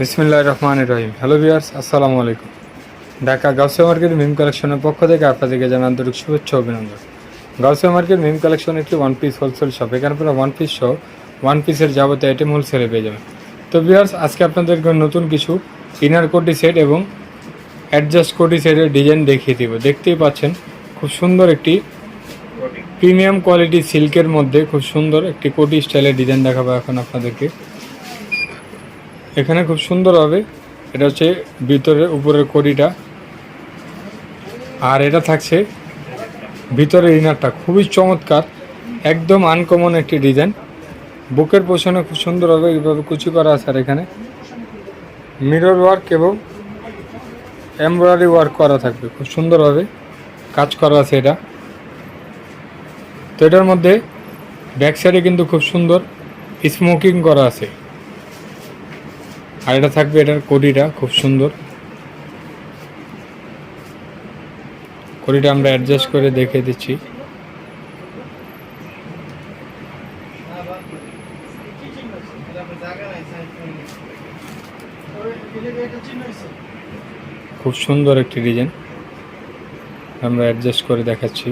বিসমিল্লাহ রহমান রহিম। Hello viewers আসসালামু আলাইকুম। ঢাকা গাউসিয়া মার্কেট মিম কালেকশনের পক্ষ থেকে আপনাদেরকে জানাই আন্তরিক শুভেচ্ছা অভিনন্দন। গাউসিয়া মার্কেট মিম কালেকশন একটি ওয়ান পিস হোলসেল শপ এখানে আপনারা ওয়ান পিস সহ ওয়ান পিসের যাবতীয় আইটেম হোলসেলে পেয়ে যাবেন। তো ভিউয়ার্স আজকে আপনাদেরকে নতুন কিছু ইনার কোটি সেট এবং অ্যাডজাস্ট কোটি সেটের ডিজাইন দেখিয়ে দিব। দেখতেই পাচ্ছেন, খুব সুন্দর একটি প্রিমিয়াম কোয়ালিটি সিল্কের মধ্যে খুব সুন্দর একটি কোটি স্টাইলের ডিজাইন দেখাবো এখন আপনাদেরকে। এখানে খুব সুন্দর হবে। এটা হচ্ছে ভিতরে উপরের কড়িটা। আর এটা থাকছে ভিতরের ইনারটা। খুবই চমৎকার, একদম আনকমন একটি ডিজাইন বুকের পোষণে খুব সুন্দর হবে, এইভাবে কুচি করা আছে আর এখানে। মিরর ওয়ার্ক এবং এমব্রয়ডারি ওয়ার্ক করা থাকবে। খুব সুন্দরভাবে কাজ করা আছে এটা। তো এটার মধ্যে ব্যাক সাইডে কিন্তু খুব সুন্দর স্মোকিং করা আছে। আর এটা থাকবে এটার কড়িটা খুব সুন্দর। কড়িটা আমরা অ্যাডজাস্ট করে দেখে দিচ্ছি। খুব সুন্দর একটি ডিজাইন। আমরা অ্যাডজাস্ট করে দেখাচ্ছি।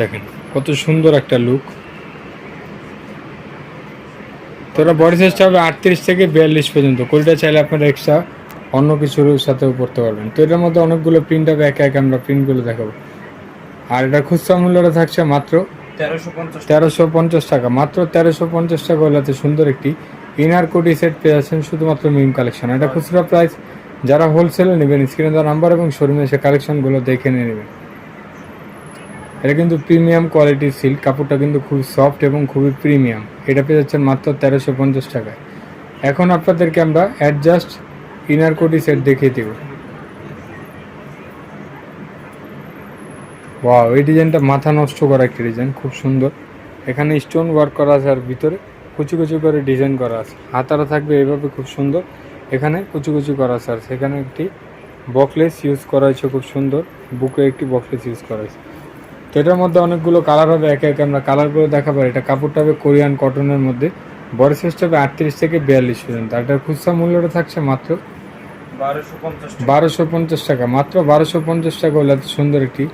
দেখেন, কত সুন্দর একটা লুক তো এটা বডি সাইজটা হবে আটত্রিশ থেকে বিয়াল্লিশ পর্যন্ত। কোলটা চাইলে আপনারা এক্সট্রা অন্য কিছুর সাথেও করতে পারবেন। তো এটার মধ্যে অনেকগুলো প্রিন্ট হবে একে একে আমরা প্রিন্টগুলো দেখাবো। আর এটা খুচরা মূল্যটা থাকছে মাত্র তেরোশো পঞ্চাশ তেরোশো পঞ্চাশ টাকা। মাত্র তেরোশো পঞ্চাশ টাকা হলে সুন্দর একটি ইনার কোটি সেট পেয়ে যাচ্ছেন শুধুমাত্র মিম কালেকশন এটা খুচরা প্রাইস যারা হোলসেলে নেবেন স্ক্রিনে দেওয়া নাম্বার এবং শোরুমে এসে কালেকশনগুলো দেখে নিয়ে নেবেন। এটা কিন্তু প্রিমিয়াম কোয়ালিটির সিল্ক কাপড়টা কিন্তু খুব সফট এবং খুবই প্রিমিয়াম এটা পেয়ে যাচ্ছেন মাত্র তেরোশো পঞ্চাশ টাকায়। এখন আপনাদেরকে আমরা অ্যাডজাস্ট ইনার কোটি সেট দেখিয়ে দেব। ওয়াও এই ডিজাইনটা মাথা নষ্ট করা একটি ডিজাইন, খুব সুন্দর। এখানে স্টোন ওয়ার্ক করা আছে আর ভিতরে কুচি কুচি করে ডিজাইন করা আছে। হাতারা থাকবে এইভাবে খুব সুন্দর। এখানে কুচি কুচি করা আছে আর সেখানে একটি বকলেস ইউজ করা হয়েছে খুব সুন্দর। বুকে একটি বকলেস ইউজ করা হয়েছে। এটার মধ্যে অনেকগুলো কালার হবে একে একে আমরা কালারগুলো দেখাবো। এটা কাপড়টা হবে কোরিয়ান কটনের মধ্যে। বড় সাইজটা হবে আটত্রিশ থেকে বিয়াল্লিশ পর্যন্ত। আর এটার খুচরা মূল্যটা থাকছে মাত্র বারোশো পঞ্চাশ টাকা। মাত্র বারোশো পঞ্চাশ টাকা হলে এত সুন্দর একটি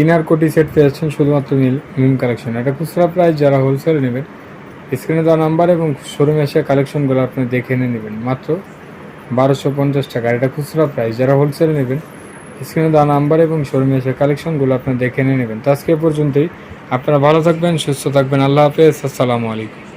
ইনার কোটি সেট পেয়ে যাচ্ছেন শুধুমাত্র মিল মিম কালেকশন এটা খুচরা প্রাইস যারা হোলসেলে নেবেন স্ক্রিনে দেওয়া নাম্বার এবং শোরুমে এসে কালেকশনগুলো আপনি দেখে নিয়ে নেবেন। মাত্র বারোশো পঞ্চাশ টাকা। এটা খুচরা প্রাইস যারা হোলসেলে নেবেন স্ক্রিনে দেওয়া নাম্বার এবং শোরুমে এসে কালেকশনগুলো আপনি দেখে নিয়ে নেবেন। তো আজকে পর্যন্তই। আপনারা ভালো থাকবেন, সুস্থ থাকবেন। আল্লাহ হাফেজ। আসসালামু আলাইকুম।